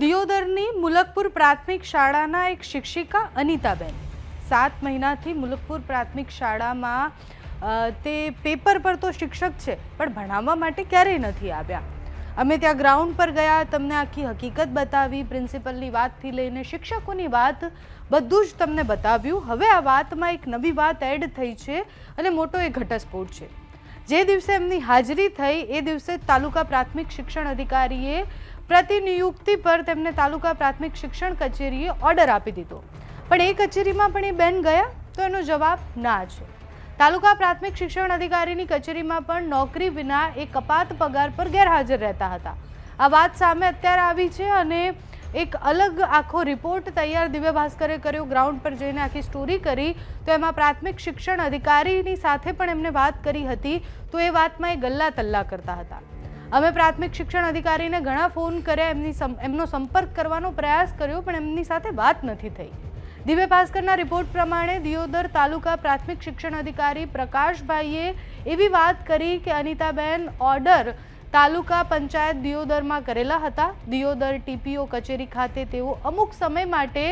દિયોદરની મુલકપુર પ્રાથમિક શાળાના એક શિક્ષિકા અનિતાબેન. સાત મહિનાથી મુલકપુર પ્રાથમિક શાળામાં તે પેપર પર તો શિક્ષક છે, પણ ભણાવવા માટે ક્યારેય નથી આવ્યા. અમે ત્યાં ગ્રાઉન્ડ પર ગયા, તમને આખી હકીકત બતાવી, પ્રિન્સિપલની વાતથી લઈને શિક્ષકોની વાત, બધું જ તમને બતાવ્યું. હવે આ વાતમાં એક નવી વાત એડ થઈ છે અને મોટો એ ઘટસ્ફોટ છે. જે દિવસે એમની હાજરી થઈ, એ દિવસે તાલુકા પ્રાથમિક શિક્ષણ અધિકારીએ પ્રતિનિયુક્તિ પર તેમને તાલુકા પ્રાથમિક શિક્ષણ કચેરીએ ઓર્ડર આપી દીધો. પણ એ કચેરીમાં પણ એ બેન ગયા તો એનો જવાબ ના છે. તાલુકા પ્રાથમિક શિક્ષણ અધિકારીની કચેરીમાં પણ નોકરી વિના એ કપાત પગાર પર ગેરહાજર રહેતા હતા. આ વાત સામે અત્યારે આવી છે અને એક અલગ આખો રિપોર્ટ તૈયાર દિવ્ય ભાસ્કરે કર્યો, ગ્રાઉન્ડ પર જઈને આખી સ્ટોરી કરી. તો એમાં પ્રાથમિક શિક્ષણ અધિકારીની સાથે પણ એમને વાત કરી હતી. તો એ વાતમાં એ ગલ્લા તલ્લા કરતા હતા. અમે પ્રાથમિક શિક્ષણ અધિકારીને ઘણા ફોન કર્યા, એમની એમનો સંપર્ક કરવાનો પ્રયાસ કર્યો, પણ એમની સાથે વાત નથી થઈ. દિવ્ય ભાસ્કરના રિપોર્ટ પ્રમાણે દિયોદર તાલુકા પ્રાથમિક શિક્ષણ અધિકારી પ્રકાશભાઈએ એવી વાત કરી કે અનિતાબેન ઓર્ડર તાલુકા પંચાયત દિયોદરમાં કરેલા હતા. દિયોદર ટીપીઓ કચેરી ખાતે તેઓ અમુક સમય માટે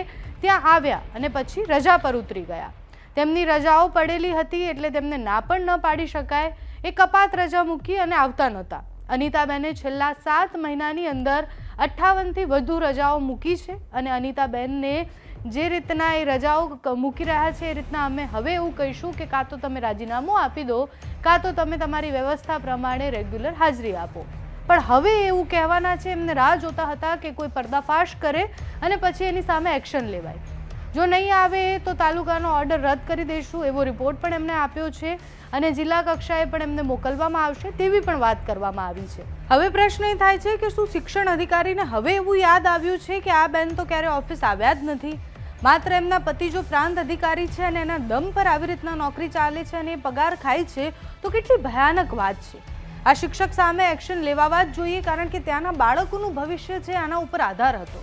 ત્યાં આવ્યા અને પછી રજા પર ઉતરી ગયા. તેમની રજાઓ પડેલી હતી એટલે તેમને ના પણ ન પાડી શકાય. એ કપાત રજા મૂકી અને આવતા નહોતા. અનિતાબેને છેલ્લા સાત મહિનાની અંદર અઠ્ઠાવનથી વધુ રજાઓ મૂકી છે અને અનિતાબેનને જે રીતના એ રજાઓ મૂકી રહ્યા છે એ રીતના અમે હવે એવું કહીશું કે કાં તો તમે રાજીનામું આપી દો, કાં તો તમે તમારી વ્યવસ્થા પ્રમાણે રેગ્યુલર હાજરી આપો. પણ હવે એવું કહેવાના છે, એમને રાહ જોતા હતા કે કોઈ પર્દાફાશ કરે અને પછી એની સામે એક્શન લેવાય. જો નહીં આવે તો તાલુકાનો ઓર્ડર રદ કરી દઈશું એવો રિપોર્ટ પણ એમને આપ્યો છે અને જિલ્લા કક્ષાએ પણ એમને મોકલવામાં આવશે તેવી પણ વાત કરવામાં આવી છે. હવે પ્રશ્ન એ થાય છે કે શું શિક્ષણ અધિકારીને હવે એવું યાદ આવ્યું છે કે આ બેન તો ક્યારે ઓફિસ આવ્યા જ નથી? માત્ર એમના પતિ જો પ્રાંત અધિકારી છે અને એના દમ પર આવી રીતના નોકરી ચાલે છે અને એ પગાર ખાય છે, તો કેટલી ભયાનક વાત છે. આ શિક્ષક સામે એક્શન લેવાવા જ જોઈએ કારણ કે ત્યાંના બાળકોનું ભવિષ્ય છે, આના ઉપર આધાર હતો.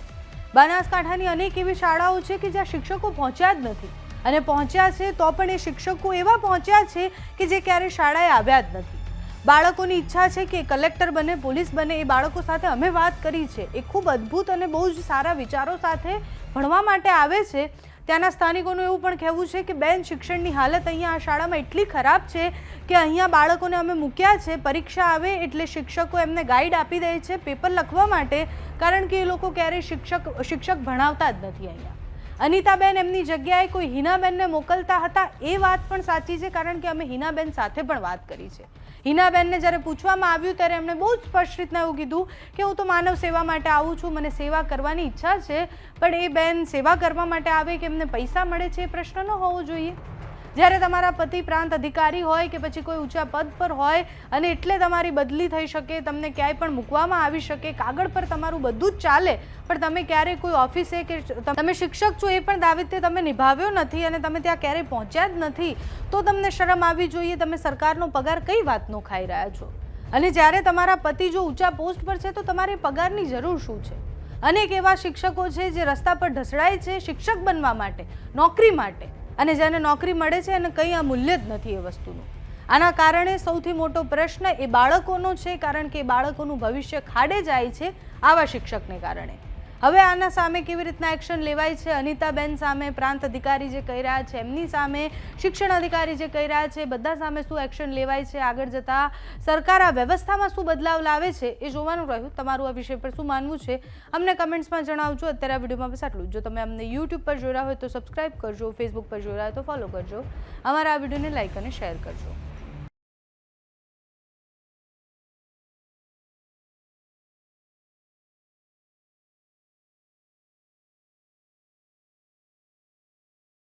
બનાસકાંઠાની અનેક એવી શાળાઓ છે કે જ્યાં શિક્ષકો પહોંચ્યા જ નથી. અને પહોંચ્યા છે તો પણ એ શિક્ષકો એવા પહોંચ્યા છે કે જે ક્યારેય શાળાએ આવ્યા જ નથી. બાળકોની ઈચ્છા છે કે કલેક્ટર બને, પોલીસ બને, એ બાળકો સાથે અમે વાત કરી છે. એ ખૂબ અદ્ભુત અને બહુ જ સારા વિચારો સાથે ભણવા માટે આવે છે. ત્યાંના સ્થાનિકોનું એવું પણ કહેવું છે કે બેન, શિક્ષણની હાલત અહીંયા આ શાળામાં એટલી ખરાબ છે કે અહીંયા બાળકોને અમે મૂક્યા છે, પરીક્ષા આવે એટલે શિક્ષકો એમને ગાઈડ આપી દે છે પેપર લખવા માટે, કારણ કે એ લોકો ક્યારેય શિક્ષક શિક્ષક ભણાવતા જ નથી અહીંયા. અનિતાબેન એમની જગ્યાએ કોઈ હિનાબેનને મોકલતા હતા એ વાત પણ સાચી છે, કારણ કે અમે હિનાબેન સાથે પણ વાત કરી છે. હિનાબેનને જ્યારે પૂછવામાં આવ્યું ત્યારે એમણે બહુ જ સ્પષ્ટ રીતના એવું કીધું કે હું તો માનવ સેવા માટે આવું છું, મને સેવા કરવાની ઈચ્છા છે, પણ એ બેન સેવા કરવા માટે આવે કે એમને પૈસા મળે છે એ પ્રશ્ન ન હોવો જોઈએ? જ્યારે તમારા પતિ પ્રાંત અધિકારી હોય કે પછી કોઈ ઊંચા પદ પર હોય અને એટલે તમારી બદલી થઈ શકે, તમને ક્યાંય પણ મૂકવામાં આવી શકે, કાગળ પર તમારું બધું જ ચાલે, પણ તમે ક્યારેય કોઈ ઓફિસે કે તમે શિક્ષક છો એ પણ દાવિત્ય તમે નિભાવ્યો નથી અને તમે ત્યાં ક્યારેય પહોંચ્યા જ નથી, તો તમને શરમ આવવી જોઈએ, તમે સરકારનો પગાર કઈ વાતનો ખાઈ રહ્યા છો? અને જ્યારે તમારા પતિ જો ઊંચા પોસ્ટ પર છે, તો તમારે પગારની જરૂર શું છે? અનેક એવા શિક્ષકો છે જે રસ્તા પર ઢસડાય છે શિક્ષક બનવા માટે, નોકરી માટે અને જેને નોકરી મળે છે એને કંઈ આ મૂલ્ય જ નથી એ વસ્તુનું. આના કારણે સૌથી મોટો પ્રશ્ન એ બાળકોનો છે કારણ કે એ બાળકોનું ભવિષ્ય ખાડે જાય છે આવા શિક્ષકને કારણે. હવે આના સામે કેવી રીતના એક્શન લેવાય છે? અનિતાબેન સામે પ્રાંત અધિકારી જે કહી રહ્યા છે, એમની સામે શિક્ષણ અધિકારી જે કહી રહ્યા છે, બધા સામે શું એક્શન લેવાય છે? આગળ જતા સરકાર આ વ્યવસ્થામાં શું બદલાવ લાવે છે એ જોવાનું રહ્યું. તમારું આ વિષય પર શું માનવું છે? અમને કમેન્ટ્સમાં જણાવજો. અત્યારે આ વિડીયોમાં બસ આટલું જ. તમે અમને યુટ્યુબ પર જોઈ રહ્યા હોય તો સબસ્ક્રાઇબ કરજો ફેસબુક પર જોઈ રહ્યા હોય તો ફોલો કરજો. અમારા આ વિડીયોને લાઇક અને શેર કરજો.